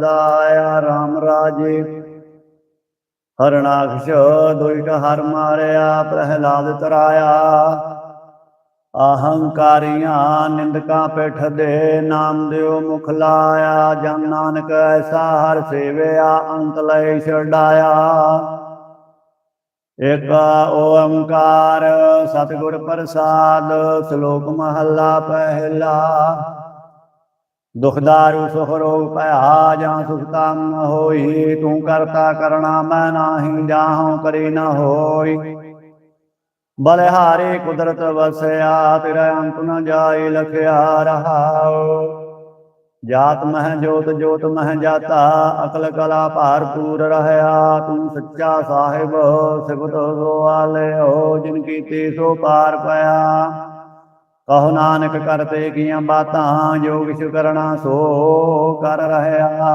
ਦਾਇਆ RAM ਰਾਜੇ। ਹਰਣਾਕਸ਼ ਦੁਇਟ ਹਰ ਮਾਰਿਆ, ਪ੍ਰਹਿਲਾਦ ਤਰਾਇਆ। ਅਹੰਕਾਰੀਆਂ ਨਿੰਦਕਾਂ ਪਿੱਠ ਦੇ ਨਾਮ ਦਿਓ ਮੁਖ ਲਾਇਆ। ਜਨ ਨਾਨਕ ਐਸਾ ਹਰ ਸੇਵਿਆ, ਅੰਤ ਲੈ ਛਡਾਇਆ। ਇਕ ਓੰਕਾਰ ਸਤਿਗੁਰ ਪ੍ਰਸਾਦ, ਸ਼ਲੋਕ ਮਹੱਲਾ ਪਹਿਲਾ। ਦੁਖਦਾਰੂ ਸੁਖ ਰੋਗ ਭਇਆ ਜਾਂ ਸੁਖ ਹੋਈ, ਤੂੰ ਕਰਤਾ ਕਰਣਾ ਮੈਂ ਨਾਹੀ ਜਾਹਉ ਕਰੀ ਨਾ ਹੋਈ। ਬਲਿਹਾਰੇ ਕੁਦਰਤ ਵਸਿਆ, ਤੇਰਾ ਅੰਤ ਨ ਜਾਏ ਲਖਿਆ ਰਹਾਉ। ਜਾਤ ਮਹਿ ਜੋਤ ਜੋਤ ਮਹਿ ਜਾਤਾ, ਅਕਲ ਕਲਾ ਭਾਰਪੂਰ ਰਹਿਆ। ਤੂੰ ਸੱਚਾ ਸਾਹਿਬ, ਸਿਫਤ ਹੋ ਜਿਨ ਕੀਤੇ ਸੋ ਪਾਰ ਪਿਆ। ਕਹੋ ਨਾਨਕ ਕਰਤੇ ਕੀਆਂ ਬਾਤਾਂ ਜੋ ਕਿਛ ਕਰਣਾ ਸੋ ਕਰ ਰਹਿਆ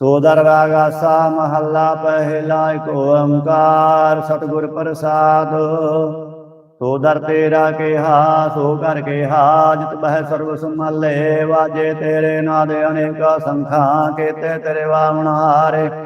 ਸੋ ਦਰ ਰਾਗਾਸਾ ਮਹੱਲਾ ਪਹਿਲਾ ਏਕ ਓੰਕਾਰ ਸਤਿਗੁਰ ਪ੍ਰਸਾਦ। ਸੋ ਦਰ ਤੇਰਾ ਕਿਹਾ, ਸੋ ਕਰ ਕਿਹਾ, ਜਿਤ ਬਹਿ ਸਰਬ ਸੰਭਾਲੇ, ਵਾਜੇ ਤੇਰੇ ਨਾਦ ਅਨੇਕਾ ਸੰਖਾਂ, ਕੇਤੇ ਤੇਰੇ ਵਾਵਣ ਹਾਰੇ।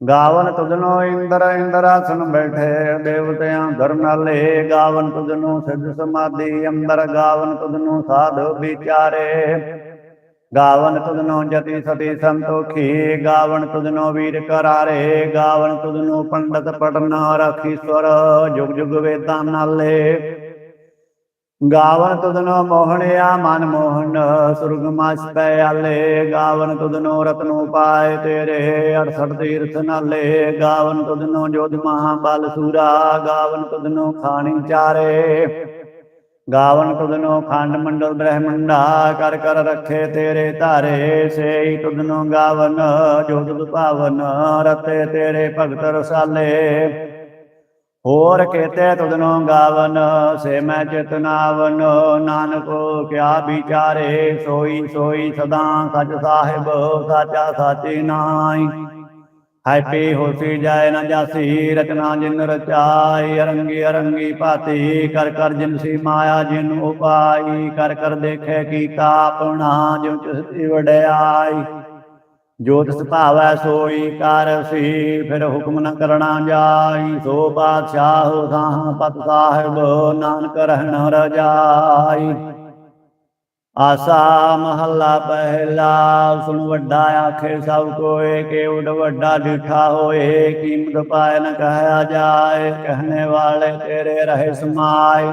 ਗਾਵਨ ਤੁਧਨੋ ਇੰਦਰ ਇੰਦਰਾਸਨ ਬੈਠੇ ਦੇਵਤਿਆਂ ਧਰਨਾਲੇ ਗਾਵਨ ਤੁਜਨੋ ਸਿੱਧ ਸਮਾਧੀ ਅੰਦਰ, ਗਾਵਨ ਤੁਧਨੋ ਸਾਧੂ ਵਿਚਾਰੇ। ਗਾਵਨ ਤੁਜਨੋ ਜਤੀ ਸਤੀ ਸੰਤੋਖੀ, ਗਾਵਨ ਤੁਜਨੋ ਵੀਰ ਕਰਾਰੇ। ਗਾਵਨ ਤੁਜਨੋ ਪੰਡਤ ਪਟਨਾ ਰਖੀ ਸਵਰ, ਜੁਗ ਜੁਗ ਵੇਦਾਂ ਨਾਲੇ। ਗਾਵਨ ਤੁਧਨੋ ਮੋਹਣਿਆ, ਮਨ ਮੋਹਨ ਸੁਰਗ ਪੈ ਆਲੇ। ਗਾਵਨ ਤੁਧਨੋ ਰਤਨੋ ਪਾਏ ਤੇਰੇ 68 ਤੀਰਥ ਨਾਲੇ। ਗਾਵਨ ਤੁਧਨੋ ਜੋਧ ਮਹਾ ਬਲ ਸੂਰਾ, ਗਾਵਨ ਤੁਧਨੋ ਖਾਣੀ ਚਾਰੇ। ਗਾਵਨ ਤੁਧਨੋ ਖੰਡ ਮੰਡਲ ਬ੍ਰਹਮੰਡਾ, ਕਰ ਕਰ ਰੱਖੇ ਤੇਰੇ ਧਾਰੇ। ਸੇਈ ਤੁਧਨੋ ਗਾਵਨ ਜੋ ਤੁਧ ਭਾਵਨ ਰਤੇ ਤੇਰੇ ਭਗਤ ਰਸਾਲੇ। ਹੋਰ ਕੇਤੇ ਤੁਧਨੋ ਗਾਵਨ ਸੇ ਮੈਂ ਚਿਤਨਾਵਨ ਨਾਨਕੋ ਕਿਆ ਵਿਚਾਰੇ ਸੋਈ ਸੋਈ ਸਦਾ ਸਚ ਸਾਹਿਬ ਸਾਚਾ ਸਾਚੀ ਨਾਈ ਹੈਪੀ ਹੋਸੀ ਜਾਏ ਨਾ ਜਾਸੀ ਰਚਨਾ ਜਿਨ ਰਚਾਈ ਅਰੰਗੀ ਅਰੰਗੀ ਭਾਤੀ ਕਰ ਕਰ ਜਿਨ ਸੀ ਮਾਇਆ ਜਿਨ ਉਪਾਈ ਕਰ ਕਰ ਦੇਖੇ ਕੀਤਾ ਆਪਣਾ ਜਿਉ ਚਿਸਤੀ ਵਡਿਆਈ। ਜੋਤ ਤਿਸ ਭਾਵੈ ਸੋਈ ਕਰ ਸੀ, ਫਿਰ ਹੁਕਮ ਨ ਕਰਣਾ ਜਾਈ, ਸੋ ਬਾਦਸ਼ਾਹ ਸਾਹ ਪਤ ਸਾਹਿਬ, ਨਾਨਕ ਰਹਿਣ ਰਜਾਈ ਆਸਾ ਮਹੱਲਾ ਪਹਿਲਾ, ਸੁਣ ਵੱਡਾ ਆਖੇ ਸਭ ਕੋਏ, ਕੇ ਉਡ ਵੱਡਾ ਡਿਠਾ ਹੋਏ, ਕੀਮਤ ਪਾਇ ਨ ਕਹਿਆ ਜਾਏ ਕਹਨੇ ਵਾਲੇ ਤੇਰੇ ਰਹੇ ਸਮਾਏ।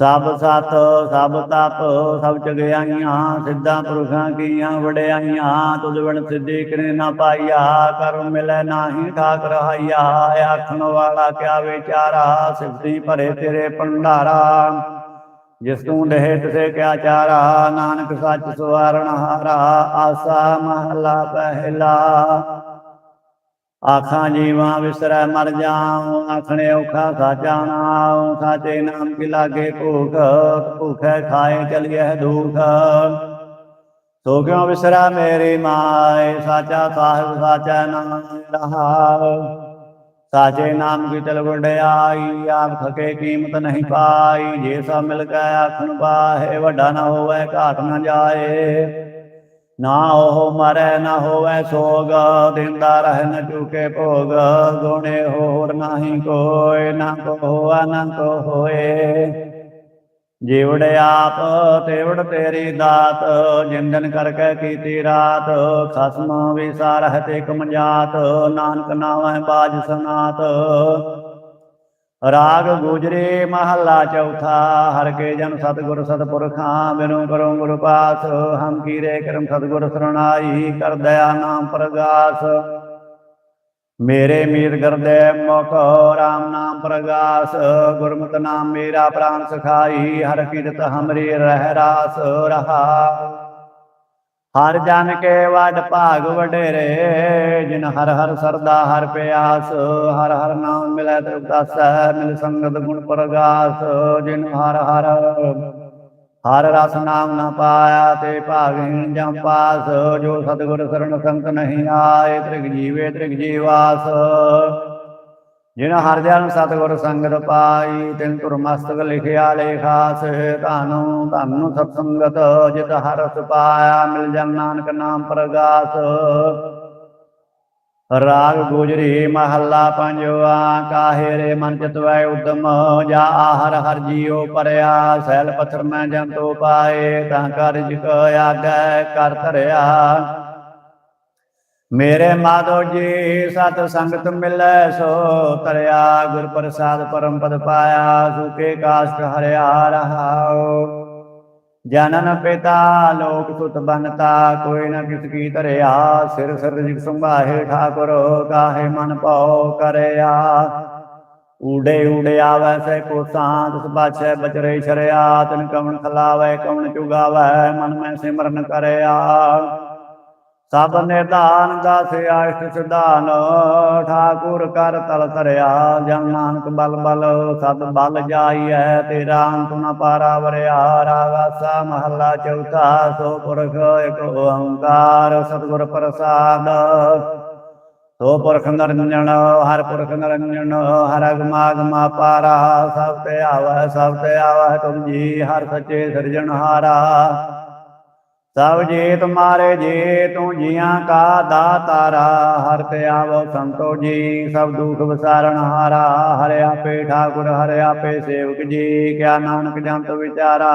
ਸਭ ਸਤ, ਸਭ ਤਪ, ਸਭ ਚਗਿਆਈਆਂ ਸਿੱਧਾਂ ਪੁਰਖਾਂ ਕੀਆਂ, ਵਡਿਆਈਆਂ, ਤੁਧ ਬਣ ਸਿੱਧੀ ਕਰੇ ਨਾ ਪਾਈਆ ਕਰ ਮਿਲੈ ਨਾਹੀ ਠਾਕ ਰਹਾਈਆ ਆਖਣ ਵਾਲਾ ਕਿਆ ਵਿਚਾਰਾ ਸਿਫਤੀ ਭਰੇ ਤੇਰੇ ਭੰਡਾਰਾ। ਜਿਸ ਤੂੰ ਦੇਹ ਤਿਸੇ ਕਿਆ ਚਾਰਾ, ਨਾਨਕ ਸੱਚ ਸਵਾਰਣ ਹਾਰਾ, ਆਸਾ ਮਹਲਾ ਪਹਿਲਾ। ਆਖਾਂ ਜੀਵਾਂ ਵਿਸਰੈ ਮਰ ਜਾਉ, ਆਖਣੇ ਔਖਾ ਸਾਚਾ ਨਾਉ, ਸਾਚੇ ਨਾਮ ਕੀ ਲਾਗੇ ਭੂਖ ਭੂਖੈ ਖਾਏ ਚਲੀਐ ਦੁਖ। ਸੋ ਕਿਉ ਵਿਸਰੈ ਮੇਰੀ ਮਾਏ, ਸਾਚਾ ਸਾਹਿਬ ਸਾਚਾ ਨਾਮ ਰਹਾਉ ਸਾਚੇ ਨਾਮ ਕੀ ਤਲ ਵਡਿਆਈ, ਆਪ ਥਕੇ ਕੀਮਤ ਨਹੀਂ ਪਾਈ, ਜੇ ਸਭ ਮਿਲ ਕੇ ਆਖਣ ਪਾਹੇ ਵੱਡਾ ਨਾ ਹੋਵੇ, ਘਾਟ ਨਾ ਜਾਏ। ਨਾ ਉਹ ਮਰੈ, ਨਾ ਹੋਵੇ ਸੋਗ, ਦਿੰਦਾ ਰਹਿ ਨ ਚੁਕੇ ਭੋਗ। ਗੁਣੇ ਹੋਰ ਨਾਹੀ ਕੋਇ ਨਾ ਕੋ ਹੋਆ ਨਾ ਕੋ ਹੋਏ। ਜੀਵੜ ਆਪ ਤੇਵੜ ਤੇਰੀ ਦਾਤ, ਜਿੰਦਨ ਕਰਕੇ ਕੀਤੀ ਰਾਤ। ਖਸਮ ਵਿਸਾਰ ਹੈ ਤੇ ਕਮਜਾਤ ਨਾਨਕ ਨਾਮੈ ਬਾਜ ਸਨਾਤ। ਰਾਗ ਗੁਜਰੇ ਮਹੱਲਾ ਚੌਥਾ, ਹਰ ਕੇ ਜਨ ਸਤਿਗੁਰ ਸਤਿਪੁਰਖਾਂ, ਬਿਨੋ ਕਰੋ ਗੁਰ ਪਾਸ, ਹਮ ਕੀਰੇ ਕਰਮ ਸਤਿਗੁਰ ਸਰਣਾਈ, ਕਰ ਦਇਆ ਨਾਮ ਪ੍ਰਗਾਸ। ਮੇਰੇ ਮੀਰ ਗਰਦੇ ਮੁਖ, ਰਾਮ ਨਾਮ ਪ੍ਰਗਾਸ ਗੁਰਮਤਿ ਨਾਮ ਮੇਰਾ ਪ੍ਰਾਨ ਸਖਾਈ, ਹਰ ਕੀਰਤ ਹਮਰੀ ਰਹਿ ਰਾਸ ਰਹਾ। ਹਰ ਜਨ ਕੇ ਵਡ ਭਾਗ ਵਡੇਰੇ, ਜਿਨ ਹਰ ਹਰ ਸਰਦਾ, ਹਰ ਪਿਆਸ, ਹਰ ਹਰ ਨਾਮ ਮਿਲੈ ਤ੍ਰਿਪਦਾਸੈ ਮਿਲ ਸੰਗਤ ਗੁਣ ਪ੍ਰਗਾਸ, ਜਿਨ ਹਰ ਹਰ ਹਰ ਰਸ ਨਾਮ ਨਾ ਪਾਇਆ, ਤੇ ਭਾਗਹੀਣ ਜਮ ਪਾਸ, ਜੋ ਸਤਿਗੁਰ ਸਰਣ ਸੰਤ ਨਹੀਂ ਆਏ, ਤ੍ਰਿਗ ਜੀਵੇ ਤ੍ਰਿਗ ਜੀਵਾਸ। ਜਿਨ ਹਰ ਜਨ ਸਤਿਗੁਰ ਸੰਗਤ ਪਾਈ, ਤਿਨ ਤੁਰ ਮਸਤਕ ਲਿਖਿਆ ਲੇਖਾਸ ਧਾਨੁ, ਧੰਨੁ ਸਤ ਸੰਗਤ ਜਿਤ ਹਰ ਪਾਇਆ, ਮਿਲ ਜਨ ਨਾਨਕ ਨਾਮ ਪ੍ਰਗਾਸ। ਰਾਗ ਗੁਜਰੀ ਮਹੱਲਾ ਪੰਜਵਾ, ਕਾਹੇ ਰੇ ਮਨ ਚਿਤਵੈ ਉਦਮ, ਜਾ ਆਹਰ ਹਰ ਜੀਉ ਪਰਿਆ, ਸੈਲ ਪਥਰ ਮੈਂ ਜੰਤੋ ਪਾਏ, ਤਾਂ ਕਾਰਜ ਕੋ ਆਗੈ, ਕਰ ਧਰਿਆ। ਮੇਰੇ ਮਾਧੋ ਜੀ, ਸਤ ਸੰਗਤ ਮਿਲੈ ਸੋ ਤਰਿਆ, ਗੁਰ ਪ੍ਰਸਾਦ ਪਰਮ ਪਦ ਪਾਇਆ ਸੁਕੇ ਕਾਸ਼ਟ ਹਰਿਆ ਰਹਾਉ। ਜਨਨ ਪਿਤਾ, ਲੋਕ ਸੁਤ ਬਨਤਾ, ਕੋਈ ਨਾ ਕਿਸ ਕੀ ਧਰਿਆ, ਸਿਰ ਸਿਰ ਜਿਗ ਸੰਭਾਹੇ ਠਾਕੁਰ ਕਾਹੇ ਮਨ ਪਾਉ ਕਰਿਆ। ਊੜੇ ਊੜੇ ਆਵੈ ਸੇ ਕੋ ਸਾਂਤ ਸੁਬਾਛੈ ਬਚਰੇ ਛਰਿਆ, ਤਨ ਕਵਣ ਖਲਾਵੈ, ਕਵਣ ਚੁਗਾਵੈ, ਮਨ ਮੈਂ ਸਿਮਰਨ ਕਰਿਆ। ਸਭ ਨਿਧਾਨ ਦਾਸ ਆਸ਼ਟ ਸਿਧਾਨ, ਠਾਕੁਰ ਕਰ ਤਲ ਧਰਿਆ। ਜਨ ਨਾਨਕ ਬਲ ਬਲ ਸਦ ਬਲ ਜਾਈਐ, ਤੇਰਾ ਅੰਤ ਨ ਪਾਰਾ ਵਰਿਆ। ਰਾਗਾਸਾ ਮਹੱਲਾ ਚੌਥਾ, ਸੋ ਪੁਰਖ ਇਕ ਓੰਕਾਰ, ਸਤਿਗੁਰ ਪ੍ਰਸਾਦ। ਸੋ ਪੁਰਖ ਨਿਰੰਜਨ ਹਰ ਪੁਰਖ ਨਿਰੰਜਨ ਹਰ ਅਗਮਾਗਮਾ ਪਾਰਾ। ਸਭ ਤੇ ਆਵੈ ਸਭ ਤੇ ਆਵੈ ਤੁਮ ਜੀ, ਹਰ ਸੱਚੇ ਸਿਰਜਣਹਾਰਾ। ਸਭ ਜੀ ਮਾਰੇ ਜੀ, ਤੂੰ ਜੀਆਂ ਕਾ ਦਾਤਾਰਾ ਹਰ ਤੇ ਆਵੋ ਸੰਤੋ ਜੀ, ਸਭ ਦੁਖ ਵਿਸਾਰਨ ਹਾਰਾ ਹਰਿਆ ਪੇ ਠਾਕੁਰ, ਹਰਿ ਪੇ ਸੇਵਕ ਜੀ, ਕਿਆ ਨਾਨਕ ਜੰਤ ਵਿਚਾਰਾ।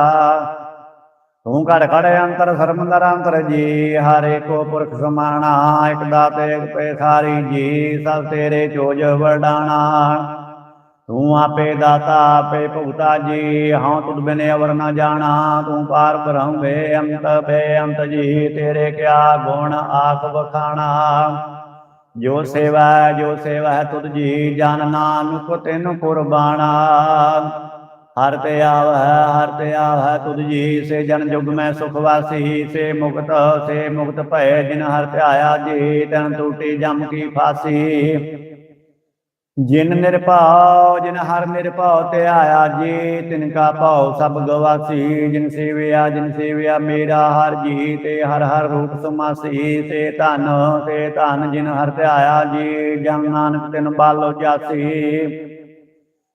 ਤੂੰ ਘੜ ਖੜ ਅੰਤਰ ਸਰਮੰਦਰ ਅੰਤਰ ਜੀ, ਹਰੇ ਕੋ ਪੁਰਖ ਸਮਾਣਾ, ਇਕ ਦਾਤੇ, ਇਕ ਪੇਖਾਰੀ ਜੀ, ਸਭ ਤੇਰੇ ਚੋਜ ਵਰਡਾਣਾ। ਤੂੰ ਆਪੇ ਦਾਤਾ ਆਪੇ ਭੁਗਤਾ ਜੀ ਹਉ ਤੁਧ ਬਿਨੇ ਅਵਰ ਨਾ ਜਾਣਾ ਤੂੰ ਪਾਰ ਬੇ ਅੰਤ ਬੇ ਅੰਤ ਜੀ ਤੇਰੇ ਕਿਆ ਗੁਣ ਆਖ ਬਖਾਣਾ ਜੋ ਸੇਵਾ ਹੈ, ਜੋ ਸੇਵਾ ਤੁਧ ਜੀ ਜਨ ਨਾਨਕ ਤੈਨੂੰ ਕੁਰਬਾਨਾ ਹਰ ਤੇ ਆਵ ਹੈ ਹਰ ਤੇ ਆਵ ਹੈ ਤੁਧ ਜੀ ਸੇ ਜਨ ਜੁਗ ਮੈਂ ਸੁਖ ਵਾਸੀ ਸੇ ਮੁਕਤ ਸੇ ਮੁਕਤ ਭਏ ਜਿਨ ਹਰ ਧਿਆਇਆ ਜੀ ਤਨ ਟੂਟੀ ਜਮ ਕੀ ਫਾਸੀ। ਜਿਨ ਨਿਰਭਉ ਜਿਨ ਹਰ ਨਿਰਭਉ ਤੇ ਆਇਆ ਜੀ ਤਿਨ ਕਾ ਭਉ ਸਭ ਗਵਾਸੀ ਜਿਨ ਸੇਵਿਆ ਜਿਨ ਸੇਵਿਆ ਮੇਰਾ ਹਰ ਜੀ ਤੇ ਹਰ ਹਰ ਰੂਪ ਸਮਾਸੀ ਤੇ ਧਨ ਤੇ ਧਨ ਜਿਨ ਹਰ ਤੇ ਆਇਆ ਜੀ ਜਨ ਨਾਨਕ ਤਿਨ ਬਾਲੋ ਜਾਸੀ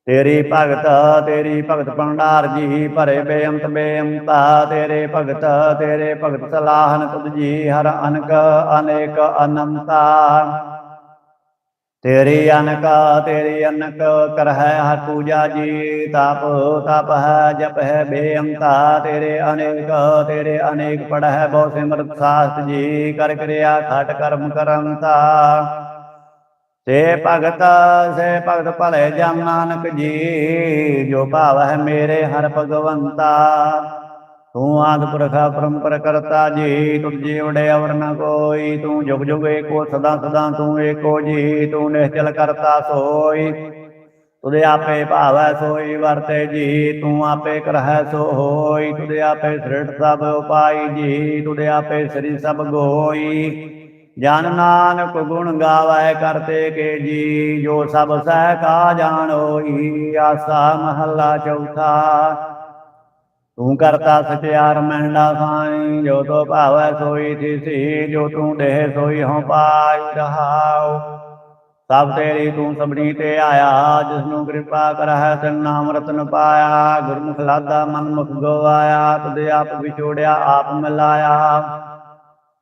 ਤੇਰੀ ਭਗਤ ਤੇਰੀ ਭਗਤ ਭੰਡਾਰ ਜੀ ਭਰੇ ਬੇਅੰਤ ਬੇਅੰਤਾ ਤੇਰੇ ਭਗਤ ਤੇਰੇ ਭਗਤ ਸਲਾਹਨ ਤੁਧ ਜੀ ਹਰ ਅਨਕ ਅਨੇਕ ਅਨੰਤਾ। ਤੇਰੀ ਅਨਕ ਤੇਰੀ ਅਨਕ ਕਰਹਿ ਹਰ ਪੂਜਾ ਜੀ, ਤਾਪ, ਤਪ ਹੈ, ਜਪ ਹੈ, ਬੇਅੰਤਾ ਤੇਰੇ ਅਨੇਕ ਤੇਰੇ ਅਨੇਕ ਪੜਹਿ ਬਹੁ ਸਿਮਰਤ ਸਾਸਤ ਜੀ, ਕਰ ਕਿਰਿਆ ਖਟ ਕਰਮ ਕਰੰਤਾ। ਸੇ ਭਗਤ ਸੇ ਭਗਤ ਭਲੇ ਜਨ ਨਾਨਕ ਜੀ, ਜੋ ਭਾਵ ਹੈ ਮੇਰੇ ਹਰ ਭਗਵੰਤਾ। ਤੂੰ ਆਦ ਪੁਰਖਾ ਪਰੰਪਰ ਕਰਤਾ ਜੀ ਤੁਝ ਜੀਵੜੇ ਅਵਰ ਨ ਕੋਈ, ਤੂੰ ਜੁਗ ਜੁਗ ਏਕੋ, ਸਦਾ ਸਦਾ ਤੂੰ ਏਕੋ ਜੀ, ਤੂੰ ਨਿਹਚਲ ਕਰਤਾ ਸੋਈ। ਤੁਦੇ ਆਪੇ ਭਾਵੈ ਸੋਈ, ਵਰਤੇ ਜੀ, ਤੂੰ ਆਪੇ ਕਰਹਿ ਸੋ ਹੋਈ ਤੁਦੇ ਆਪੇ ਸ੍ਰਿਟ ਸਭ ਉਪਾਈ ਜੀ, ਤੁਦੇ ਆਪੇ ਸ੍ਰੀ ਸਭ ਗੋਈ। ਜਨ ਨਾਨਕ ਗੁਣ ਗਾਵੈ ਕਰਤੇ ਕੇ ਜੀ, ਜੋ ਸਭ ਸਹਿ ਕਾ ਜਾਣੋਈ ਆਸਾ ਮਹੱਲਾ ਚੌਥਾ। ਤੂੰ ਕਰਤਾ ਸਚਿਆਰ ਮਹਿੰਡਾ ਸਾਈ, ਜੋ ਤੋ ਭਾਵੈ ਸੋਈ ਥੀਸੀ, ਜੋ ਤੂੰ ਦੇਹ ਸੋਈ ਹਉ ਪਾਈ ਰਹਾਉ। ਸਭ ਤੇਰੀ ਤੂੰ ਸਭਨੀ ਤੇ ਆਇਆ ਜਿਸ ਨੂੰ ਕਿਰਪਾ ਕਰਹਿ ਤਿਨ ਨਾਮ ਰਤਨ ਪਾਇਆ। ਗੁਰਮੁਖ ਲਾਦਾ ਮਨ ਮੁਖ ਗਵਾਇਆ ਤੁਦੇ ਆਪ ਵਿਛੋੜਿਆ, ਆਪ ਮਿਲਾਇਆ।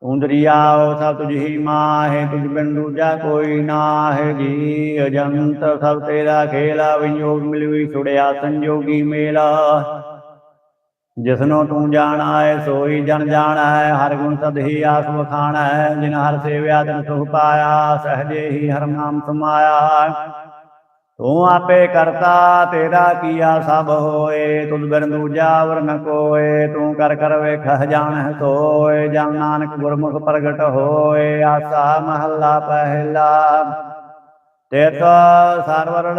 ਤੂੰ ਦਰਿਆਓ ਸਭ ਤੁਝ ਹੀ ਮਾਹੇ, ਤੁਝ ਬਿਨ ਦੂਜਾ ਕੋਈ ਨਾਹੇ। ਜੀ ਅਜੰਤ ਸਭ ਤੇਰਾ ਖੇਲਾ ਵਿਜੋਗ ਮਿਲਵੀ ਛੁੜਿਆ ਸੰਜੋਗੀ ਮੇਲਾ। ਜਿਸਨੂੰ ਤੂੰ ਜਾਣਾ ਹੈ ਸੋਈ ਜਨ ਜਾਣਾ ਹੈ ਹਰ ਗੁਣ ਸਦ ਹੀ ਆਸ ਵਖਾਣਾ ਹੈ ਜਿਨ ਹਰ ਸੇਵਿਆ ਤਿਨ ਸੁਖ ਪਾਇਆ, ਸਹਜੇ ਹੀ ਹਰ ਨਾਮ ਸਮਾਇਆ। ਤੂੰ ਆਪੇ ਕਰਤਾ, ਤੇਰਾ ਕੀਆ ਸਭ ਹੋਏ, ਤੁਧ ਬਿਨ ਦੂਜਾ ਵਰ ਨ ਕੋਏ, ਤੂੰ ਕਰ ਕਰ ਵੇਖ ਜਾਣਹਿ ਸੋਏ, ਜਨ ਨਾਨਕ ਗੁਰਮੁਖ ਪ੍ਰਗਟ ਹੋਏ, ਆਸਾ ਮਹੱਲਾ ਪਹਿਲਾ। ਤੇਤ ਸਰਵਰ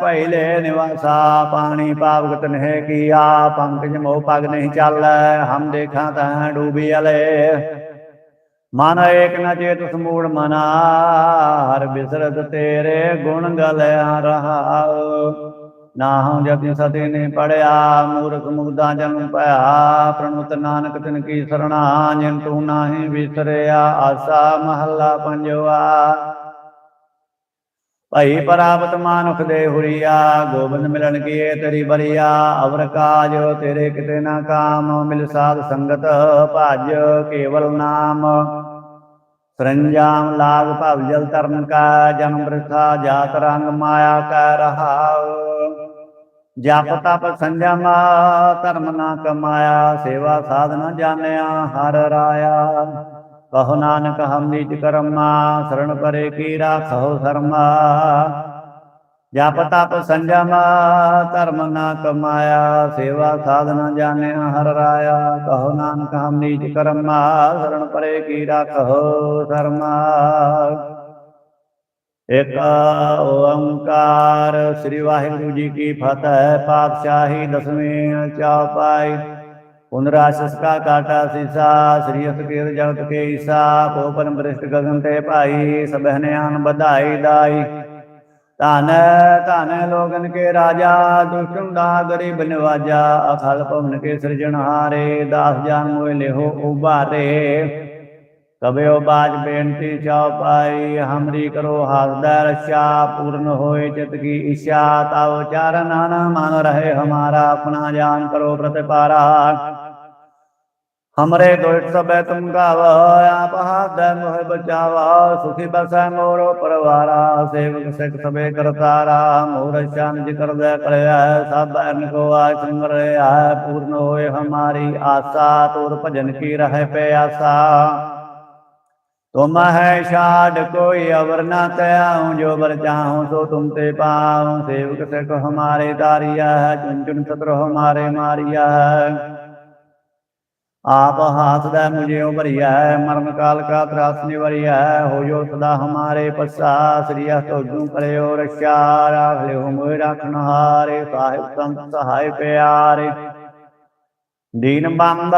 ਪਹਿਲੇ ਨਿਵਾਸਾ, ਪਾਣੀ ਪਾਵਗਤ ਨਹਿ ਕੀਆ, ਪੰਕਜ ਮੋਹ ਪਗ ਨਹੀਂ ਚੱਲੈ, ਹਮ ਦੇਖਾਂ ਤਹ ਡੂਬੀ ਅਲੇ। ਮਨ ਏਕ ਨ ਚੇਤ ਸਮੂੜ ਮਨਾ, ਹਰ ਬਿਸਰਤ ਤੇਰੇ ਗੁਣ ਗਲਿਆ ਰਹਾਉ। ਨਾਹੰ ਜਪਿ ਸਤੇ ਨੇ ਪੜਿਆ ਮੂਰਖ ਮੁਗਦਾ ਜਨਮ ਭਇਆ ਪ੍ਰਣੁਤ ਨਾਨਕ ਤਿਨ ਕੀ ਸਰਣਾ, ਜਿਨ ਤੂੰ ਨਾਹੀ ਵਿਸਰਿਆ, ਆਸਾ ਮਹੱਲਾ ਪੰਜਵਾ। ਭਈ ਪਰਾਪਤ ਮਾਨੁਖ ਦੇ ਹੁਰੀਆ ਗੋਬਿੰਦ ਮਿਲਣ ਕੀਏ ਤੇਰੀ ਬਰੀਆ ਅਵਰ ਕਾਜ ਤੇਰੇ ਕਿਤੇ ਨਾ ਕਾਮ ਮਿਲ ਸਾਧ ਸੰਗਤ ਭਜ ਕੇਵਲ ਨਾਮ। ਸਰੰਜਾਮ ਲਾਗ ਭਵ ਜਲ ਤਰਨ ਕਾ ਜਨਮ ਬ੍ਰਿਥਾ ਜਾਤ ਰੰਗ ਮਾਇਆ ਕੈ ਰਹਾਉ। ਜਪ ਤਪ ਸੰਜਮ ਧਰਮ ਨਾ ਕਮਾਇਆ ਸੇਵਾ ਸਾਧਨਾ ਜਾਣਿਆ ਹਰ ਰਾਇਆ। ਕਹੋ ਨਾਨਕ ਹਮ ਨੀਚ ਕਰਮਾ ਸਰਣ ਪਰੇ ਕੀ ਰਾਖੋ ਸਰਮਾ ਜਪ ਤਪ ਸੰਜਮ, ਧਰਮ ਨਾ ਕਮਾਇਆ, ਸੇਵਾ ਸਾਧਨਾ ਜਾਣਿਆ ਹਰ ਰਾਇਆ। ਕਹੋ ਨਾਨਕ ਹਮ ਨਿਜ ਕਰਮਾ ਸਰਣ ਪਰੇ ਕੀ ਰਾਖੋ ਸਰਮਾ ਇਕ ਓੰਕਾਰ, ਸ੍ਰੀ ਵਾਹਿਗੁਰੂ ਜੀ ਕੀ ਫਤਿਹ, ਪਾਤਸ਼ਾਹੀ ਦਸਵੇਂ ਚੌਪਾਈ। ਪੁਨਰਾਸ਼ਸ ਕਾ ਕਾਟਾ ਸੀਸਾ, ਸ੍ਰੀ ਅਸਕੀਰ ਜਗਤ ਕੇ ਈਸਾ ਪੋਪਨ ਬ੍ਰਿਸ਼ਟ ਗਗਨ ਤੇ ਭਾਈ ਸਭਨੇ ਆਨ ਵਧਾਈ ਦਾਈ। ਧਨ ਧਨ ਲੋਗਨ ਕੇ ਰਾਜਾ ਦੁਸ਼ਟੰ ਦਾ ਗਰੀਬ ਨਿਵਾਜਾ, ਅਖਲ ਭਵਨ ਕੇ ਸਿਰਜਣਹਾਰੇ ਦਾਸ ਜਾਨ ਮੋਇ ਲਿਹੋ ਉਬਾਰੇ ਕਬਿਓ ਬਾਜ ਬੇਨਤੀ ਚਾਉ ਪਾਈ, ਹਮਰੀ ਕਰੋ ਹਾਸਦਾ ਰਸ਼ਾ ਪੂਰਨ ਹੋਏ ਚਿਤ ਕੀ ਇਛਾ, ਤਵ ਚਰਨ ਨਾ ਮਨ ਰਹੇ, ਹਮਾਰਾ ਆਪਣਾ ਜਾਨ ਕਰੋ ਪ੍ਰਤਿਪਾਰਾ। ਹਮਰੇ ਦੁਇਟ ਸਬੈ ਤੁਮ ਗਾਵ ਆਪ ਹਾਦੈ ਮੋਹਿ ਬਚਾਵਾ ਸੁਖੀ ਬਸੈ ਮੋਰੋ ਪਰਵਾਰਾ ਸੇਵਕ ਸਿਖ ਸਬੇ ਕਰਤਾਰਾ ਮੋਰ ਚੰਜ ਕਰਦੈ ਕਲਿਆ ਸਭ ਅਰਨ ਕੋ ਆਇ ਸਿਮਰਿਆ ਪੂਰਨ ਹੋਏ ਹਮਾਰੀ ਆਸਾ ਤੁਰ ਭਜਨ ਕੀ ਰਹਿ ਪਿਆਸਾ ਤੁਮ ਹੈ ਛਾੜ ਕੋਈ ਅਵਰ ਨਾ ਤਿਆਉ ਜੋ ਬਰ ਚਾਹੂੰ ਸੋ ਤੁਮ ਤੇ ਪਾਉ ਸੇਵਕ ਸਿਖ ਹਮਾਰੇ ਤਾਰਿਆ ਹੈ ਚੁਨ ਚੁਨ ਸਤਰ ਹਮਾਰੇ ਮਾਰਿਆ ਹੈ ਆਪ ਹਾਸਦਾ ਦਾ ਮੁਝੇ ਭਰਿਆ ਹੈ ਮਰਨ ਕਾਲ ਕਾ ਤਰਾਸ ਨਿਵਰਿਆ ਹੈ ਹੋ ਜੋ ਸਦਾ ਹਮਾਰੇ ਪਸਾ ਸ੍ਰੀ ਤੋਜੂ ਕਰਿਓ ਰਖਿਆ ਰਾਖ ਲਿਓ ਮੋਇ ਰੱਖਣ ਹਾਰੇ, ਸਾਹਿਬ ਸੰਤ ਸਹਾਇ ਪਿਆਰੇ। ਦੀਨ ਬੰਦ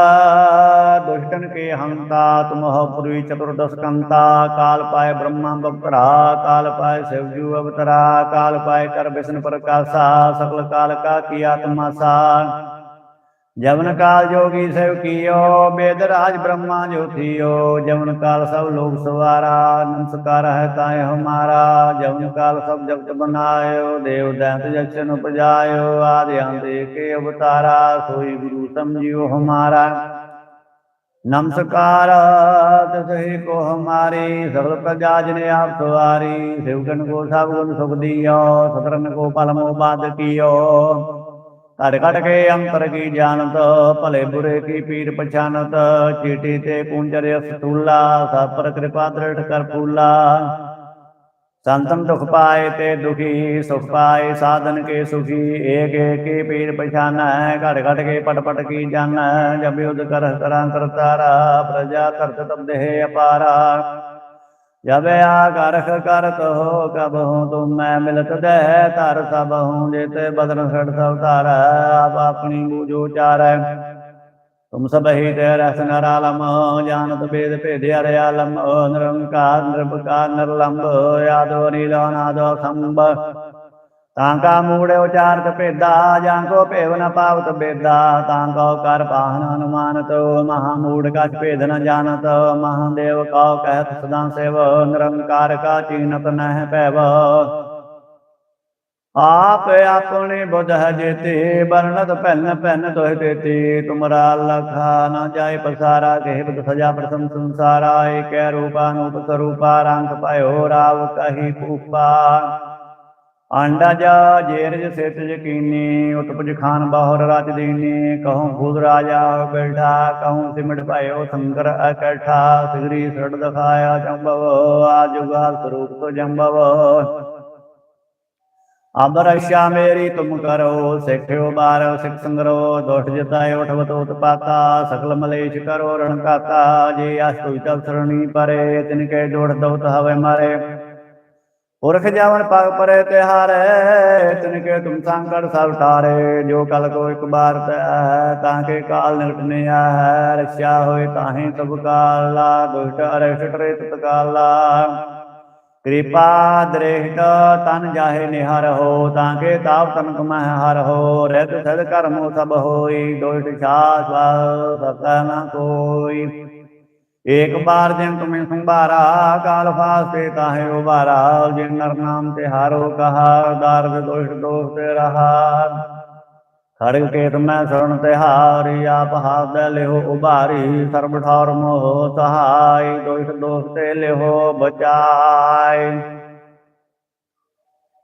ਦੁਸ਼ਟਨ ਕੇ ਹੰਤਾ ਤੁਮਹ ਪੁਰੀ ਚਤੁਰਦਸ ਕੰਤਾ, ਕਾਲ ਪਾਏ ਬ੍ਰਹਮਾ ਬਪਰਾ ਕਾਲ ਪਾਏ ਸਿਵਜੂ ਅਵਤਰਾ, ਕਾਲ ਪਾਏ ਕਰ ਵਿਸ਼ਨ ਪ੍ਰਕਾਸ਼ਾ, ਸਕਲ ਕਾਲ ਕਾ ਕੀ ਆਤਮਾਸਾ ਜਵਨ ਕਾਲ ਜੋਗੀ ਸੇਵ ਕੀਓ, ਬੇਦ ਰਾਜ ਬ੍ਰਹਮਾ ਜੋਤੀਓ, ਜਵਨ ਕਾਲ ਸਭ ਲੋਕ ਸਵਾਰਾ, ਨਮਸਕਾਰ ਹੈ ਤਾਏ ਹਮਾਰਾ, ਜਵਨ ਕਾਲ ਸਭ ਜਗਤ ਬਨਾਇਓ, ਦੇਵ ਦੈਂਤ ਜਸ਼ਨ ਉਪਜਾਇਓ ਆਦਿ ਅੰਤ ਏਕੇ ਅਵਤਾਰਾ, ਸੋਈ ਗੁਰੂ ਸਮਝਿਓ ਹਮਾਰਾ। ਨਮਸਕਾਰ, ਤਸਹੀ ਕੋ ਹਮਾਰੀ ਸਗਲ ਪ੍ਰਜਾ ਜਨੇ ਆਪ ਸਵਾਰੀ ਸਿਵਗਨ ਕੋ ਸਭ ਗੁਣ ਸੁਖ ਦਿਓ ਸਤਰਨ ਕੋ ਪਲਮੋ ਬਾਦ ਕੀਓ। ਘਟ ਘਟ ਕੇ ਅੰਤਰ ਕੀ ਜਾਣਤ ਭਲੇ ਬੁਰੇ ਕੀ ਪੀਰ ਪਛਾਨਤ ਚੀਟੀ ਤੇ ਕੁੰਜਰ ਅਸਤੂਲਾ ਸਾਪਰ ਕਿਰਪਾ ਦ੍ਰਿੜ ਕਰ ਪੂਲਾ ਸੰਤਨ ਦੁਖ ਪਾਏ ਤੇ ਦੁਖੀ ਸੁਖ ਪਾਏ ਸਾਧਨ ਕੇ ਸੁਖੀ ਏਕ ਏਕ ਕੀ ਪੀਰ ਪਛਾਨੈ ਘਟ ਘਟ ਕੇ ਪਟ ਪਟ ਕੀ ਜਾਣੈ ਜਬ ਯੁਧ ਕਰ ਕਰਾਂ ਕਰਤਾਰਾ ਪ੍ਰਜਾ ਕਰਤ ਤਬ ਦੇਹ ਅਪਾਰਾ ਜਬ ਆ ਕਰਖ ਕਰਤ ਹੋ ਤੁਮ ਮੈਂ ਮਿਲਤ ਦੇ, ਧਰ ਸਭ ਜੇਤੇ ਬਦਨ ਛੜ ਸਭ ਧਾਰ, ਆਪ ਆਪਣੀ ਬੂਝੋ ਚਾਰੈ ਤੁਮ ਸਭ ਹੀ ਤੇ ਰਸ ਨਰਾਲਮ ਜਾਨਤ ਭੇਦ ਭੇਦ ਅਰਿਆਲਮ, ਨਿਰੰਕਾਰ ਨਿਰਭਕਾਰ ਨਿਰਲੰਭ, ਆਦੋ ਨੀਲੋ ਨਾਦੋ ਸੰਭ ਤਾਂ ਕਾ ਮੂੜ ਉਚਾਰਤ ਭੇਦਾ, ਜਾਂ ਕੋ ਭੇਵ ਨ ਪਾਵਤ ਬੇਦਾ, ਤਾਂ ਕੋ ਕਰ ਪਾਹਨ ਅਨੁਮਾਨਤ, ਮਹਾ ਮੂੜ ਕਛ ਭੇਦ ਨ ਜਾਣਤ, ਮਹਾਦੇਵ ਕਉ ਕਹਿਤ ਸਦਾ ਸੇਵ, ਨਿਰੰਕਾਰ ਕਾ ਚੀਨਤ ਨਹਿ ਪੈਵ ਆਪ ਆਪਣੇ ਬੁਧ ਜੇਤੇ ਬਰਨਤ ਪੈਨ ਪੈਨ ਤੋਹਿ ਤੇਤੇ ਤੁਮਰਾ ਲਖਾ ਨ ਜਾਏ ਪਸਾਰਾ ਕਹਿ ਬਦ ਸਜਾ ਪ੍ਰਥਮ ਸੰਸਾਰਾ, ਏਕੈ ਰੂਪਾ ਨੂਪ ਸਰੂਪਾ, ਰੰਗ ਪਾਇਓ ਰਾਵ ਕਹੀ ਪੂਪਾ ਅੰਡਜ ਜੇਰਜ ਸਿਤ ਯਕੀਨੀ, ਉਤਪਜ ਖਾਨ ਬਾਹਰ ਰਚ ਦੀਨੀ, ਕਹੂੰ ਖੁਦ ਰਾਜਾ ਬੈਠਾ ਕਹੂੰ ਸਿਮਟ ਭਾਇਓ ਸੰਗਰ ਇਕੱਠਾ ਸਿਗਰੀ ਸੜ ਦਿਖਾਇਆ ਜੰਬਵ ਆਜੁਗਾ ਸਰੂਪ ਤੋ ਜੰਬਵ। ਅਬ ਮੇਰੀ ਤੁਮ ਕਰੋ ਸਿੱਖਿਓ ਬਾਰ, ਸਿੱਖ ਸੰਗਰੋ, ਦੁਸ਼ਟ ਜਿਤਾਏ ਉਠਵਤ ਉਤਪਾਤਾ, ਸਕਲ ਮਲੇਸ਼ ਕਰੋ ਰਣਕਾਤਾ ਜੇ ਅਸਤੁ ਤਵ ਸਰਣੀ ਪਰੇ, ਤਿਨ ਕੇ ਜੋੜ ਦਉਤ ਹਵੇ ਮਾਰੇ। ਪੁਰਖ ਜਾਵਨ ਪਗ ਪਰੇ ਤਿਹਾਰੇ ਤਿਨ ਕੇ ਤੁਮ ਸੰਕਟ ਸਭ ਟਾਰੇ ਜੋ ਕਲ ਕੋ ਇੱਕ ਬਾਰ ਤੈ ਤਾਂ ਕੇ ਕਾਲ ਨਿਕਟਨੇ ਹੈ ਰਸ਼ਾ ਹੋਏ ਤਾਹੇ ਸਭ ਕਾਲਾ, ਦੁਸ਼ਟ ਅਰੇ ਟਰੇ ਤਤ ਕਿਰਪਾ ਦ੍ਰਿਸ਼ਟ ਤਨ ਜਾਹੇ ਨਿਹਰ ਹੋ, ਤਾਂ ਕੇ ਤਾਪ ਤਨ ਕਮਹਿ ਹਰ ਹੋ ਰਹਿਤ ਸਦ ਕਰਮੋ ਸਭ ਹੋਈ ਦੋਇਟ ਛਾਸ ਸਤੈ ਨਾ ਕੋਈ। ਏਕ ਬਾਰ ਜਿਨ ਤੁਮੇ ਸੰਭਾਰਾ, ਕਾਲ ਫਾਸੇ ਤਾਹੇ ਉਬਾਰਾ ਜਿਨ ਨਰ ਨਾਮ ਤੇ ਹਾਰੋ ਕਹਾ, ਦਾਰਦ ਦੋਇਟ ਦੋਸ ਤੇ ਰਹਾ ਖੜਗ ਕੇਤ ਮੈਂ ਸਰਣ ਤੇ ਹਾਰੀ, ਆਪ ਹਾਦ ਲਿਓ ਉਬਾਰੀ ਸਰਬ ਠੌਰ ਮੋਹ ਸਹਾਈ ਦੋਇਟ ਦੋਸ ਤੇ ਲਿਓ ਬਚਾਈ।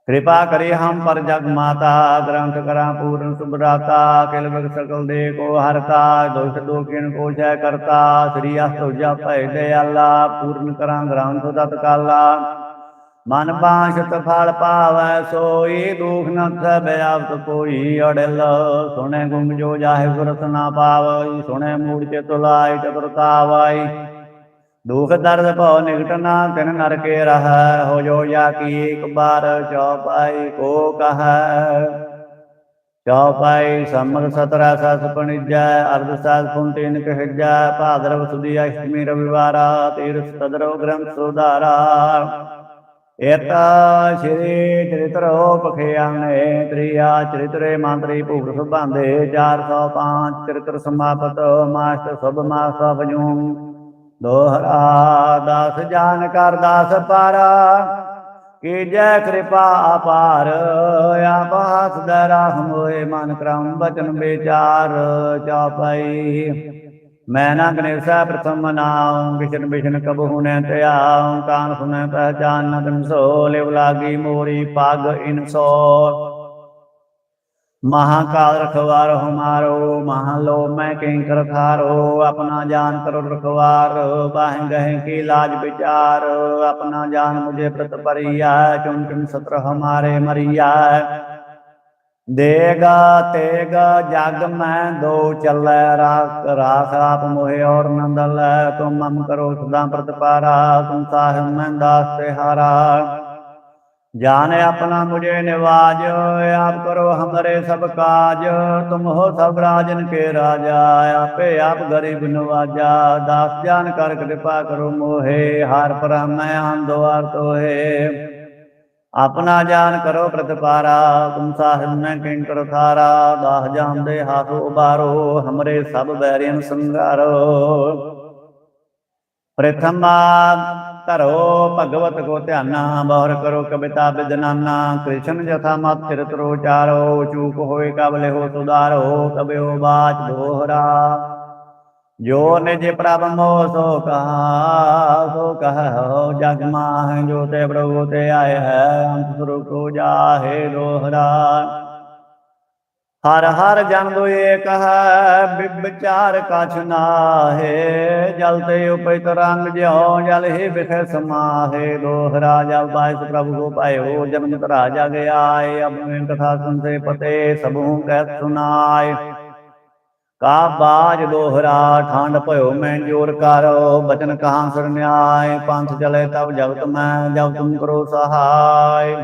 ਕਿਰਪਾ ਕਰੀ ਹਮ ਪਰ ਜਗ ਮਾਤਾ, ਗ੍ਰੰਥ ਕਰਾ ਪੂਰਨ ਸੁਭਰਾਤਾ ਕਿਲ ਬਿਗ ਸਕਲ ਦੇ ਕੋ ਹਰਤਾ ਦੋਸ਼ ਦੋਖਿਨ ਕੋ ਜੈ ਕਰਤਾ, ਸ੍ਰੀ ਅਸਤੁ ਜਪੈ ਦਇਆਲਾ ਪੂਰਨ ਕਰਾਂ ਗ੍ਰੰਥ ਤਤ ਕਾਲਾ ਮਨ ਬਾਸ਼ਤ ਫਲ ਪਾਵੈ ਸੋਈ, ਦੁਖ ਨ ਸਭੈ ਆਪਤ ਕੋਈ ਅੜਲ ਸੁਣੇ ਗੁੰਗ ਜੋ ਜਾਹੇ ਸੁਰਤ ਨਾ ਪਾਵਈ ਸੁਣੇ ਮੂੜ ਚੇ ਤੁਲਾਈ ਚਤੁਰਤਾ ਵਾਈ ਦੁਖ ਦਰਦ ਭਉ ਨਿਕਟਨਾ ਤਿਨ ਨਰਕੇ ਰਹ ਹੋ ਜੋ ਜਾ ਕੀ ਇੱਕ ਬਾਰ ਚੌਪਾਈ ਕੋ ਕਹੈ ਚੌਪਾਈ ਸੰਮਤ ਸਤਰਾ ਸਸ ਪਣਿਜੈ ਅਰਧ ਸਾਸ ਪੁੰਤਿਨ ਕਹਿਜੈ ਭਾਦਰਵ ਸੁਦੀ ਅਸ਼ਟਮੀ ਰਵਿਵਾਰਾ ਤੀਰਥ ਤਦਰੋ ਗ੍ਰੰਥ ਸੁਧਾਰਾ ਏਤਾ ਸ਼੍ਰੀ ਚਰਿਤਰੋ ਪਖਿਆਨੇ ਤ੍ਰਿਆ ਚਰਿਤਰੇ ਮੰਤਰੀ ਭੂਖ ਸੁਭਾਂਦੇ 405 ਚਰਿਤਰ ਸਮਾਪਤ ਮਾਸਟ ਸੁਭ ਮਾਸ ਭਜੂ ਦੋਹਰਾ ਦਾਸ ਜਾਨ ਕਰ ਦਾਸ ਪਾਰਾ, ਕੀ ਜੈ ਕਿਰਪਾ ਅਪਾਰ ਆਪ ਹੱਥ ਦਰਾਹਮ ਹੋਏ ਮਨ ਕਰਮ ਬਚਨ ਵਿਚਾਰ, ਚਾਪਈ। ਮੈਂ ਨਾ ਗਨੇਸਾ ਪ੍ਰਥਮ ਨਾਮ ਵਿਸ਼ਨ ਬਿਸ਼ਨ ਕਬਹੁ ਨੇ ਤਿਆਉ ਕਾਨ ਸੁਨੇ ਪਹਿਚਾਨ ਨ ਤਮ ਸੋ ਲਿਵ ਲਾਗੀ ਮੋਰੀ ਪਗ ਇਨ ਸੋ ਮਹਾਕਾਲ ਰਖਵਾਰ ਹਮਾਰੋ ਮਹਾਲੋ ਮੈਂ ਕਿੰਕਰ ਖਾਰੋ ਆਪਣਾ ਜਾਨ ਕਰੋ ਰਖਵਾਰ, ਬਾਹੰ ਗਹਿ ਕੀ ਲਾਜ ਵਿਚਾਰ, ਆਪਣਾ ਜਾਨ ਮੁਝੇ ਪ੍ਰਤ ਪਰਿਆ ਚੁਨ ਚੁਨ ਸਤਰ ਹਮਾਰੇ ਮਰਿਆ ਦੇਗਾ ਤੇਗ ਜਗ ਮੈਂ ਦੋ ਚੱਲੈ, ਰਾਖ ਰਾਖ ਆਪ ਮੋਹਿ ਔਰ ਨੰਦਲ ਤੁਮ ਮਮ ਕਰੋ ਸਦਾ ਪ੍ਰਤਪਾਰਾ, ਤੁਮ ਸਾਹਿਬ ਮੈਂ ਦਾਸ ਤੇ ਹਾਰਾ। जाने अपना मुझे निवाज आप करो हमारे सब काज तुम हो सब राजन के राजा आपे आप गरीब नवाजा दास जान कर कृपा करो मोहे हार पर मैं आन द्वार तो है अपना जान करो प्रतिपारा तुम साहिब में किंकर थारा दाह जान दे हाथ उबारो हमरे सब बैरियन संगारो ਪ੍ਰਥਮਾ ਧਰੋ ਭਗਵਤ ਕੋ ਧਿਆਨਾ, ਬਹਰ ਕਰੋ ਕਵਿਤਾ ਬਿਦਨਾਨਾ ਕ੍ਰਿਸ਼ਨ ਜਥਾ ਮਤ ਚਿਰਤ ਰੋਚਾਰੋ ਚੂਕ ਹੋਏ ਕਬਲੇ ਹੋ ਸੁਧਾਰੋ ਕਬਿਓ ਬਾਚ ਦੋਹਰਾ। ਜੋ ਨਿਜ ਪ੍ਰਭ ਮੋ ਸੋ ਕਹਾ, ਸੋ ਕਹੋ ਜਗ ਮਾਹ, ਜੋ ਤੇ ਪ੍ਰਭੂ ਤੇ ਆਏ ਹੈ, ਅੰਤ ਸੁਰੂ ਕੋ ਜਾਹੇ ਦੋਹਰਾ। ਹਰ ਹਰ ਜਨ ਦੋ ਏਕ ਹੈ ਬਿਬਚਾਰ ਕਛ ਨਾਹੇ। ਜਲ ਤੇ ਉਪਿਤ ਰੰਗ ਜਿਉ, ਜਲ ਹੀ ਵਿਖੇ ਸਮਾਹੇ। ਦੋਹਰਾ ਜਲ ਬਾਇਸ ਪ੍ਰਭੂ ਕੋ ਪਾਇਓ ਜਨਮ ਤਰਾ ਜਗ ਆਏ। ਅਬਨੇ ਕਥਾ ਸੁਨਤੇ ਪਤੇ ਸਭੂ ਕਹਿ ਸੁਨਾਏ ਕਾ ਬਾਜ ਦੋਹਰਾ ਠੰਡ ਭਇਓ ਮੈਂ ਜੋਰ ਕਰੋ। ਬਚਨ ਕਹਾਂ ਸਰਨਿਆਏ ਪੰਥ ਚਲੇ ਤਬ ਜਗਤ ਮੈਂ, ਜਬ ਤੁਮ ਕਰੋ ਸਹਾਇ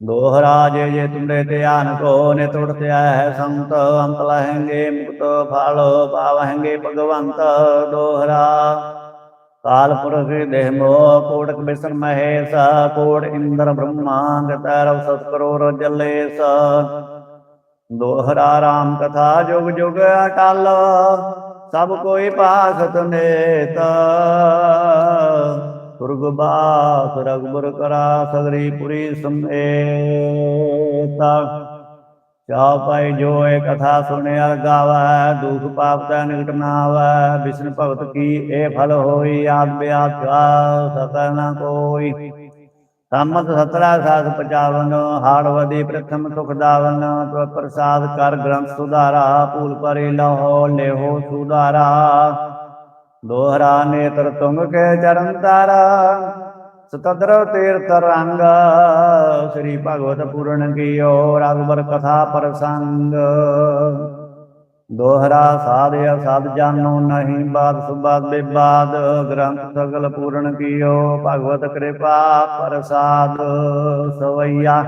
ਦੋਹਰਾ ਜੇ ਜੇ ਤੁਮਰੇ ਧਿਆਨ ਕੋ ਨੇ ਤੁੜਤੇ ਹੈ ਸੰਤ, ਅੰਤ ਲਹੰਗੇ ਮੁਕਤ ਫਲ ਪਾਵਹੰਗੇ ਭਗਵੰਤ ਦੋਹਰਾ। ਕਾਲ ਪੁਰਖ ਦੇਹ ਮੋ ਕੋਟਕ ਬਿਸਰ ਮਹੇਸ਼ ਕੋਟ ਇੰਦਰ ਬ੍ਰਹਮਾ ਗਤਰਵ ਸਤ ਕਰੋੜ ਜਲੇਸ। ਦੋਹਰਾ ਰਾਮ ਕਥਾ ਜੁਗ ਜੁਗ ਅਟਲ, ਸਭ ਕੋਈ ਪਾਸਤ ਨੇਤ। ਸੁਰਗ ਰਗਬਰ ਕਰਾ ਸਗਰੀ ਪੁਰੀ ਸਮੇਤਾ। ਚਾ ਪਾਈ ਜੋ ਇਹ ਕਥਾ ਸੁਣਿਆ ਗਾਵੈ, ਦੁਖ ਪਾਪ ਦਾ ਨਿਕਟ ਨਾ ਆਵੈ ਵਿਸ਼ਨ ਭਗਤ ਕੀ ਇਹ ਫਲ ਹੋਈ ਆਦ ਬਿਆਦ ਸਤੈ ਨਾ ਕੋਈ। ਸੰਮਤ ਸਤਰਾ ਸਾਧ 55 ਹਾੜਵਦੀ ਪ੍ਰਥਮ ਸੁਖ ਦਾਵਨ ਤੋ ਪ੍ਰਸਾਦ ਕਰ ਗ੍ਰੰਥ ਸੁਧਾਰਾ ਪੂਲ ਪਰਿ ਲਹੋ ਲੇਹੋ ਸੁਧਾਰਾ। ਦੋਹਰਾ ਨੇਤਰ ਤੁੰਗ ਕੇ ਚਰਨ ਤਾਰਾ, ਸਤਦਰ ਤੀਰਥ ਰੰਗ। ਸ੍ਰੀ ਭਗਵਤ ਪੂਰਨ ਕੀਓ ਰਗਬਰ ਕਥਾ ਪ੍ਰਸੰਗ। ਦੋਹਰਾ ਸਾਧਿਆ ਸਾਧ ਜਾਨੋ ਨਹੀਂ ਬਾਦ ਸੁਬਾਦ ਬਿਬਾਦ, ਗ੍ਰੰਥ ਸਗਲ ਪੂਰਨ ਕੀਓ ਭਗਵਤ ਕਿਰਪਾ ਪ੍ਰਸਾਦ। ਸਵਈਆ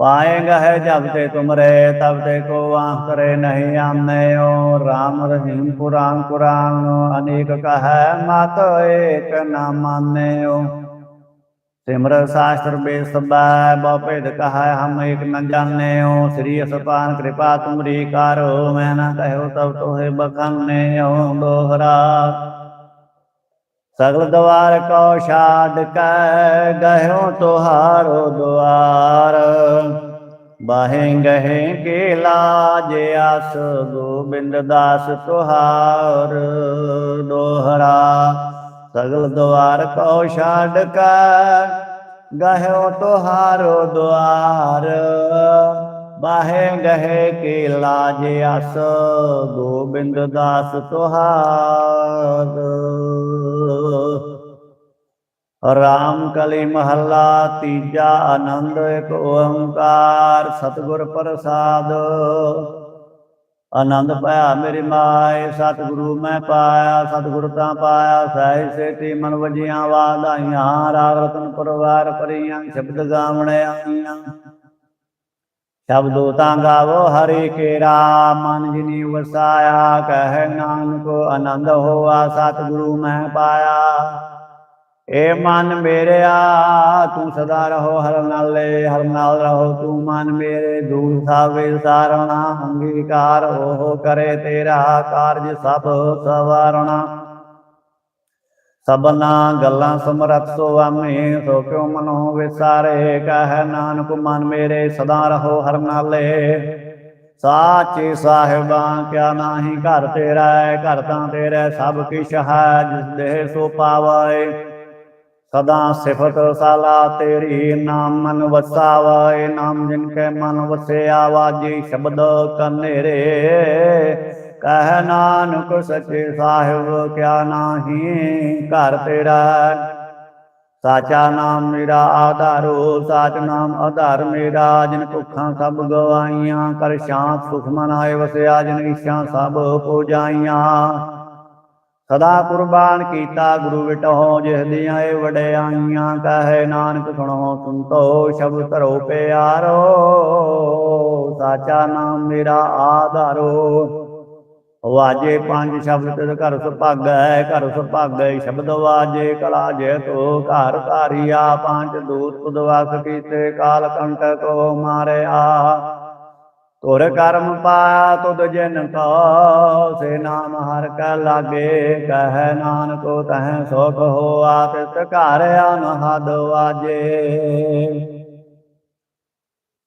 पाएगा है जब ते तुम रे तब ते को आंख करे नहीं आमने ओ राम रहीम पुराण कुरान अनेक कह मत एक न माने ओ सिमर शास्त्र बेसबा भेद कहा हम एक न जाने ओ श्री असपान कृपा तुमरी कारो मैं न कहो तब तोहे बखाने ओ दोहरा ਸਗਲ ਦਵਾਰ ਕੋ ਛਾੜ ਕੈ ਗਹਿਓ ਤੁਹਾਰੋ ਦੁਆਰ। ਬਾਹੇ ਗਹਿ ਕੇ ਲਾਜ ਆਸ ਗੋਬਿੰਦ ਦਾਸ ਤੁਹਾਰ ਦੋਹਰਾ ਸਗਲ ਦਵਾਰ ਕੋ ਛਾੜ ਕੈ ਗਹਿਓ ਦੁਆਰ। ਬਾਹੇ ਗਹਿ ਕੇ ਲਾਜ ਆਸ ਗੋਬਿੰਦ ਦਾਸ ਤੁਹਾਰ ਰਾਮ ਕਲੀ ਮਹੱਲਾ, ਤੀਜਾ ਆਨੰਦ, ਇੱਕ ਓੰਕਾਰ, ਸਤਿਗੁਰ ਪ੍ਰਸਾਦ। ਆਨੰਦ ਪਾਇਆ ਮੇਰੀ ਮਾਏ, ਸਤਿਗੁਰੂ ਮੈਂ ਪਾਇਆ, ਸਤਿਗੁਰ ਤਾਂ ਪਾਇਆ ਸਹਿ ਸੇਤੀ ਮਨ ਵਜੀਆਂ ਵਾਧਾਈਆਂ ਰਾਗ ਰਤਨ ਪਰਵਾਰ ਪਰੀਆਂ ਸ਼ਬਦ ਗਾਵਣੇ ਆਈਆਂ। ਸ਼ਬਦੋ ਤਾਂ ਗਾਵੋ, ਹਰੀ ਕੇਰਾ ਮਨ ਜਿਨੀ ਵਸਾਇਆ, ਕਹਿ ਨਾਨਕ ਆਨੰਦ ਹੋਆ, ਸਤਿਗੁਰੂ ਮੈਂ ਪਾਇਆ। ਏ ਮਨ ਮੇਰਿਆ, ਤੂੰ ਸਦਾ ਰਹੋ ਹਰ ਨਾਲੇ, ਹਰ ਨਾਲ ਰਹੋ ਤੂੰ ਮਨ ਮੇਰੇ। ਦੂਰ ਸਾਵੇ ਸਾਰਣਾ, ਅੰਗੀਕਾਰ ਉਹ ਕਰੇ ਤੇਰਾ ਕਾਰਜ ਸਭ ਸਵਾਰਣਾ। ਸਭਨਾ ਗੱਲਾਂ ਸਮਰਥ ਸੁਆਮੀ ਸੋ ਕਿਉ ਮਨੋ ਵਿਸਾਰੇ, ਕਹਿ ਨਾਨਕ ਮਨ ਮੇਰੇ ਸਦਾ ਰਹੋ ਹਰ ਨਾਲੇ ਸਾਚੇ ਸਾਹਿਬਾਂ, ਕਿਆ ਨਾਹੀ ਘਰ ਤੇਰਾ ਹੈ, ਘਰ ਤਾਂ ਤੇਰਾ ਸਭ ਕਿਛ ਹੈ, ਜਿਸ ਦੇਹ ਸੋ ਪਾਵੈ ਸਦਾ ਸਿਫਤ ਸਾਲਾ ਤੇਰੀ, ਨਾਮ ਮਨ ਵਸਾਵੈ ਨਾਮ ਜਿਨ ਕੈ ਮਨ ਵਸਿਆ, ਵਾਜੀ ਸ਼ਬਦ ਕਨੇਰੇ। ਕਹਿ ਨਾਨਕ ਸੱਚੇ ਸਾਹਿਬ, ਕਿਆ ਨਾਹੀ ਘਰ ਤੇਰਾ। ਸਾਚਾ ਨਾਮ ਮੇਰਾ ਆਧਾਰੋ, ਸਾਚ ਨਾਮ ਆਧਾਰ ਮੇਰਾ, ਜਿਨ ਭੁੱਖਾਂ ਸਭ ਗਵਾਈਆਂ, ਕਰ ਸ਼ਾਂਤ ਸੁਖ ਮਨ ਆਏ ਵਸਿਆ, ਜਿਨ ਇਛਾਂ ਸਭ ਪੂਜਾਈਆਂ। ਸਦਾ ਕੁਰਬਾਨ ਕੀਤਾ ਗੁਰੂ ਵਿਟੋ ਜਿਸ ਦੀਆਂ ਇਹ ਵਡਿਆਈਆਂ ਕਹੇ ਨਾਨਕ ਸੁਣੋ ਸੁਨਤੋ ਸ਼ਬਦ ਧਰੋ ਪਿਆਰੋ। ਸਾਚਾ ਨਾਮ ਮੇਰਾ ਆਧਾਰੋ। ਵਾਜੇ ਪੰਜ ਸ਼ਬਦ ਤੇ ਘਰ ਸੁਭਾਗੈ ਘਰ ਸੁਭਾਗੈ ਸ਼ਬਦ ਵਾਜੇ ਕਲਾ ਜੇ ਤੋ ਘਰ ਧਾਰੀਆ, ਪੰਜ ਦੂਤ ਤੁਦਵਾਸ ਕੀਤੇ, ਕਾਲ ਕੰਟਕ ਕੋ ਮਾਰਿਆ। ਤੁਰ ਕਰਮ ਪਾ ਤੁਧ ਜਿਨ ਕੋ, ਸੇ ਨਾਮ ਹਰ ਕੈ ਲਾਗੇ, ਕਹਿ ਨਾਨਕੋ ਤਹ ਸੁਖ ਹੋਆ, ਤਿਸ ਘਰ ਅਨਹਦ ਵਾਜੇ।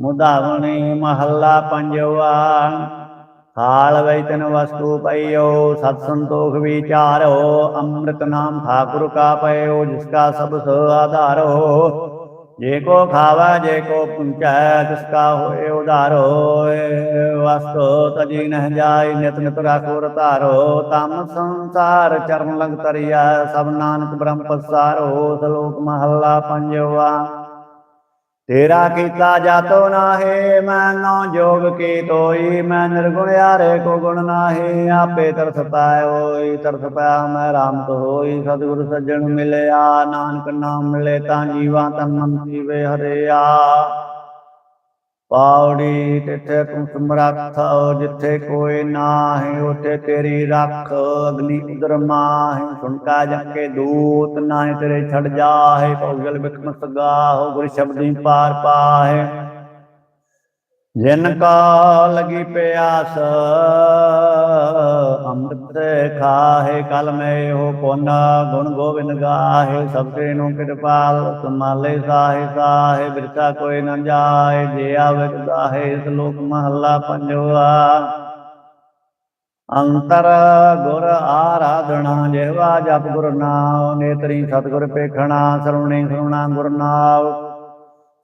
ਮੁਦਾਵਣੀ ਮਹੱਲਾ ਪੰਜਵਾ। ਹਾਲ ਵੈ ਵਸਤੂ ਪਈਓ, ਸਤ ਸੰਤੋਖ ਵਿਚਾਰੋ, ਅੰਮ੍ਰਿਤ ਨਾਮ ਠਾਕੁਰ ਕਾ ਪਇਓ, ਜਿਸ ਕਾ ਸਭ ਸ ਆਧਾਰੋ। ਜੇ ਕੋ ਖਾਵਾ, ਜੇ ਕੋ ਪੁੰਚੈ, ਤਿਸ ਕਾ ਹੋਏ ਉਧਾਰੋ। ਵਸਤੋ ਤਜੀ ਨਹਿ ਜਾਈ ਨਿਤ ਨਿਤ ਰਾਖੋ ਰਤਾਰੋ ਤਮ ਸੰਸਾਰ ਚਰਨ ਲੰਗ ਤਰਿਆ ਸਭ ਨਾਨਕ ਬ੍ਰਹਮ ਪਸਾਰੋ। ਸ਼ਲੋਕ ਮਹੱਲਾ ਪੰਜਵਾ। ਤੇਰਾ ਕੀਤਾ ਜਾਤੋ ਨਾਹੀ, ਮੈਂ ਨੋ ਜੋਗ ਕੀ ਤੋਈ, ਮੈਂ ਨਿਰਗੁਣ ਯਾਰੇ ਕੋ ਗੁਣ ਨਾਹੀ, ਆਪੇ ਤਰਸ ਪਾਇ ਹੋਈ, ਤਰਸ ਪਾਇਆ ਮੈਂ ਰਾਮ ਤੋ ਹੋਈ, ਸਤਿਗੁਰ ਸੱਜਣ ਮਿਲਿਆ, ਨਾਨਕ ਨਾਮ ਮਿਲੇ ਤਾਂ ਜੀਵਾ ਤਨ ਮਨ ਜੀਵੇ ਹਰਿਆ। ਪਾਉੜੀ ਤਿੱਥੇ ਤੂੰ ਸਮਰੱਥ, ਜਿੱਥੇ ਕੋਈ ਨਾਹੀ, ਉਥੇ ਤੇਰੀ ਰੱਖ। ਅਗਨੀ ਉਦਰ ਮਾਹੀ, ਸੁਣ ਕਾ ਦੂਤ, ਨਾਹੀ ਤੇਰੇ ਛੜ ਜਾਹੇ। ਪਉਗਲ ਬਿਕਮ ਸਗਾਹੋ ਗੁਰ ਸ਼ਬਦੀ ਪਾਰ ਪਾਹੇ। ਜਿਨ ਕਾ ਲਗੀ ਪਿਆਸ, ਅੰਮ੍ਰਿਤ ਖਾਹੇ, ਕਲ ਮੈਂ ਹੋ ਪੁੰਨ ਗੁਣ ਗੋਬਿੰਦ ਗਾਹੇ, ਸਭ ਨੂੰ ਕਿਰਪਾਲ ਸਮਾਲੇ ਸਾਹੇ ਸਾਹੇ ਬਿਰਤਾ ਕੋਈ ਨ ਜਾਏ, ਜੇ ਆਵੇ ਗਾਹੇ ਸ਼ਲੋਕ ਮਹੱਲਾ ਪੰਜਵਾ। ਅੰਤਰ ਗੁਰ ਆਰਾਧਨਾ, ਜਿਹਵਾ ਜਪ ਗੁਰ ਨਾਮ ਨੇਤਰੀ ਸਤਿਗੁਰ ਪੇਖਣਾ, ਸਰਵਣੀ ਸਰਵਣਾ ਗੁਰ ਨਾਮ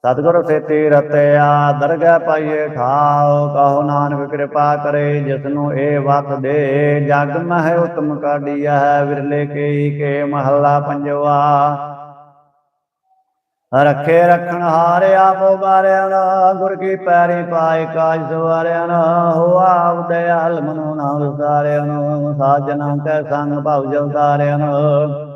ਸਤਿਗੁਰ ਸੇਤੀ ਰਤਿਆ ਦਰਗਹਿ ਪਾਈਏ ਠਾਉ ਕਹੋ ਨਾਨਕ ਕਿਰਪਾ ਕਰੇ ਜਿਸ ਨੂੰ ਇਹ ਵਤ ਦੇ। ਜਗ ਮਹਿ ਉਤਮ ਕਾਢੀਆ ਹੈ ਵਿਰਲੇ ਕੇਈ ਕੇ ਮਹੱਲਾ ਪੰਜਵਾ। ਰੱਖੇ ਰਖਣ ਹਾਰਿਆ ਆਪੋ ਨਾ ਗੁਰ ਕੀ ਪੈਰੀ ਪਾਏ ਕਾਜ ਸਵਾਰਿਆ ਨਾ ਹੋਆ ਆਪ ਦਇਆਲ ਮਨੋ ਨਾਮ ਵਿਸਾਰਿਆ ਨਾ ਸਾਜਣਾ ਕੈ ਸੰਗ ਭਉ ਜਲ ਨਾ।